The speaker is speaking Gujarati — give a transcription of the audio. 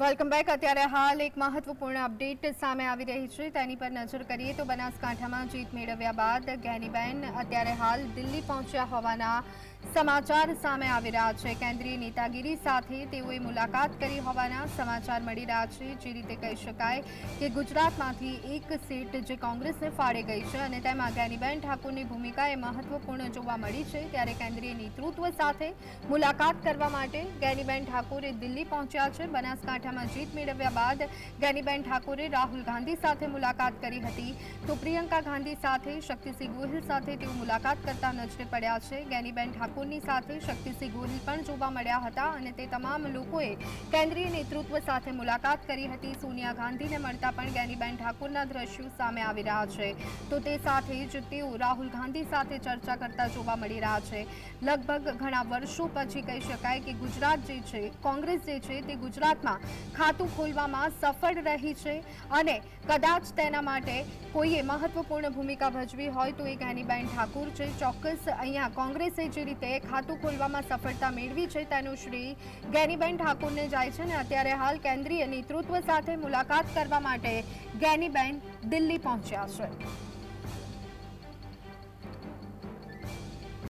Welcome back. અત્યારે હાલ એક મહત્વપૂર્ણ અપડેટ સામે આવી રહી છે. તેની પર નજર કરીએ તો બનાસકાંઠામાં જીત મેળવ્યા બાદ ગેનીબેન અત્યારે હાલ દિલ્હી પહોંચ્યા હોવાના સમાચાર સામે આવી રહ્યા છે. કેન્દ્રીય નેતાગીરી સાથે તેઓએ મુલાકાત કરી હોવાના સમાચાર મળી રહ્યા છે. જે રીતે કહી શકાય કે ગુજરાતમાંથી એક સીટ જે કોંગ્રેસને ફાળે ગઈ છે અને તેમાં જ્ઞાનીબેન ઠાકુરની ભૂમિકા એ મહત્વપૂર્ણ જોવા મળી છે. ત્યારે કેન્દ્રીય નેતૃત્વ સાથે મુલાકાત કરવા માટે જ્ઞાનીબેન ઠાકોરે દિલ્હી પહોંચ્યા છે. બનાસકાંઠામાં જીત મેળવ્યા બાદ જ્ઞાનીબેન ઠાકોરે રાહુલ ગાંધી સાથે મુલાકાત કરી હતી. તો પ્રિયંકા ગાંધી સાથે શક્તિસિંહ ગોહિલ સાથે તેઓ મુલાકાત કરતા નજરે પડ્યા છે. જ્ઞાનીબેન ઠાકોરની સાથે શક્તિસિંહ ગોહિલ પણ જોવા મળ્યા હતા અને તે તમામ લોકોએ કેન્દ્રીય નેતૃત્વ સાથે મુલાકાત કરી હતી. સોનિયા ગાંધીને મળતા પણ જ્ઞાનીબેન ઠાકોરના દ્રશ્યો સામે આવી રહ્યા છે. તો તે સાથે જ તેઓ રાહુલ ગાંધી સાથે ચર્ચા કરતા જોવા મળી રહ્યા છે. લગભગ ઘણા વર્ષો પછી કહી શકાય કે ગુજરાત જે છે, કોંગ્રેસ જે છે, તે ગુજરાતમાં ખાતું ખોલવામાં સફળ રહી છે અને કદાચ તેના માટે કોઈએ મહત્વપૂર્ણ ભૂમિકા ભજવી હોય તો એ જ્ઞાનીબેન ઠાકુર છે. ચોક્કસ અહીંયા કોંગ્રેસે જે રીતે ખાતું ખોલવામાં સફળતા મેળવી છે તેનું શ્રી ગેનીબેન ઠાકુરને જાય છે ને અત્યારે હાલ કેન્દ્રીય નેતૃત્વ સાથે મુલાકાત કરવા માટે ગેનીબેન દિલ્હી પહોંચ્યા છે.